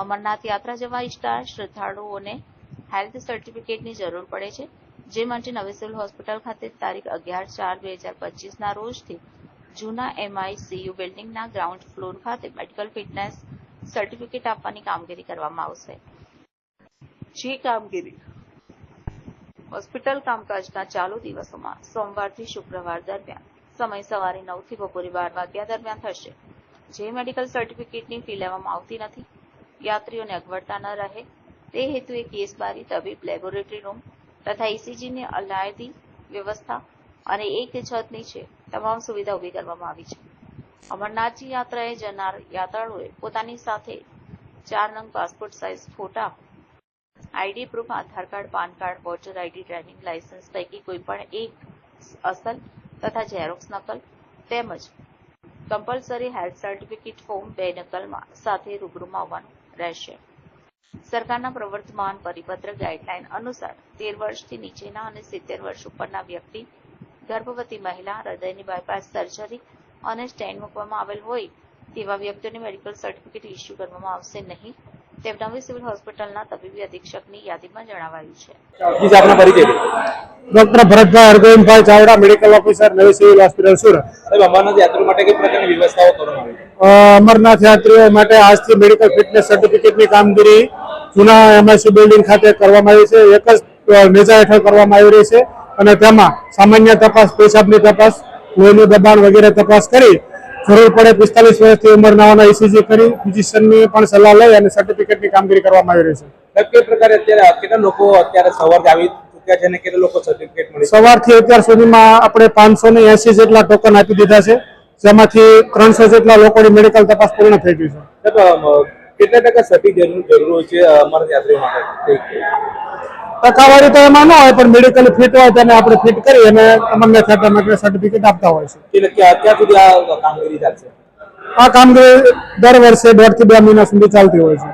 અમરનાથ યાત્રા જવા ઇચ્છતા શ્રદ્ધાળુઓને હેલ્થ સર્ટિફિકેટની જરૂર પડે છે જે માટે નવી સિવિલ હોસ્પિટલ ખાતે તારીખ અગિયાર ચાર બે હજાર પચીસના રોજથી જૂના એમઆઈસીયુ બિલ્ડિંગના ગ્રાઉન્ડ ફ્લોર ખાતે મેડિકલ ફિટનેસ સર્ટિફિકેટ આપવાની કામગીરી કરવામાં આવશે. જે કામગીરી? હોસ્પિટલ કામકાજના ચાલુ દિવસોમાં સોમવારથી શુક્રવાર દરમિયાન સમય સવારે નવથી બપોરે બાર વાગ્યા દરમિયાન થશે. જે મેડિકલ સર્ટિફિકેટની ફી લેવામાં આવતી નથી યાત્રીઓને અગવડતા ન રહે. તે હેતુએ કેસબારી તબીબ, લેબોરેટરી રૂમ તથા ઇસીજીની અલાયદી વ્યવસ્થા અને એક છત નીચે તમામ સુવિધા ઊભી કરવામાં આવી છે. અમરનાથજી યાત્રાએ જનાર યાત્રાળુએ પોતાની સાથે ચાર નંગ પાસપોર્ટ સાઇઝ ફોટા, ID proof, Aadhaar card, PAN card voter ID, driving licence પૈકી કોઈ પણ એક અસલ તથા ઝેરોક્સ નકલ તેમજ કમ્પલસરી હેલ્થ સર્ટિફિકેટ ફોર્મ બે નકલમાં સાથે રૂબરૂમાં આવવાનું રહેશે. સરકારના પ્રવર્તમાન પરિપત્ર ગાઈડલાઈન અનુસાર તેર વર્ષથી નીચેના અને સિત્તેર વર્ષ ઉપરના વ્યક્તિ, ગર્ભવતી મહિલા, હૃદયની બાયપાસ સર્જરી અને સ્ટેન્ડ મૂકવામાં આવેલ હોય તેવા વ્યક્તિઓને મેડિકલ સર્ટિફિકેટ ઇસ્યુ કરવામાં આવશે નહીં. તેમ નવી સિવિલ હોસ્પિટલના તબીબી અધિક્ષકની યાદીમાં જણાવાયું છે. Doctor Bharatbhai Hargovindbhai Chavda medical officer નવી સિવિલ હોસ્પિટલ સુરત. અમરનાથ યાત્રીઓ માટે કઈ પ્રકારની વ્યવસ્થાઓ કરવામાં આવી અમરનાથ યાત્રીઓ માટે આજથી મેડિકલ ફિટનેસ સર્ટિફિકેટની કામગીરી જૂના એમએસસી બિલ્ડિંગ ખાતે કરવામાં આવી છે. એક જ મેજા નેજા હેઠળ કરવામાં આવી રહી છે. અને તેમાં સામાન્ય તપાસ પેશાબની તપાસ લોહીનું દબાણ વગેરે તપાસ કરી જરૂર પડે પિસ્તાલીસ વર્ષથી ઉંમરનાઓના ઇસીજી કરી ફિઝિશિયનની પણ સલાહ લઈ અને સર્ટિફિકેટની કામગીરી કરવામાં આવી રહી છે. કઈ પ્રકારે અત્યારે કેટલા લોકો અત્યારે સવારે આવી ચૂક્યા છે અને કેટલા લોકો સર્ટિફિકેટ મળી સવારથી અત્યાર સુધીમાં આપણે પાંચસો ને એસી જેટલા ટોકન આપી દીધા છે જેમાંથી ત્રણસો જેટલા લોકોની મેડિકલ તપાસ પૂર્ણ થઈ ગઈ છે. કેટલા ટકા સર્ટી જરૂર છે અમરનાથ યાત્રીઓ માટે? ટકાવારી તો એમાં ન હોય પણ મેડિકલ ફિટ હોય તેને આપણે ફિટ કરી અને અમને માટે સર્ટિફિકેટ આપતા હોય છે. એટલે કે અત્યાર સુધી આ કામગીરી ચાલશે? આ કામગીરી દર વર્ષે દોઢથી બે મહિના સુધી ચાલતી હોય છે.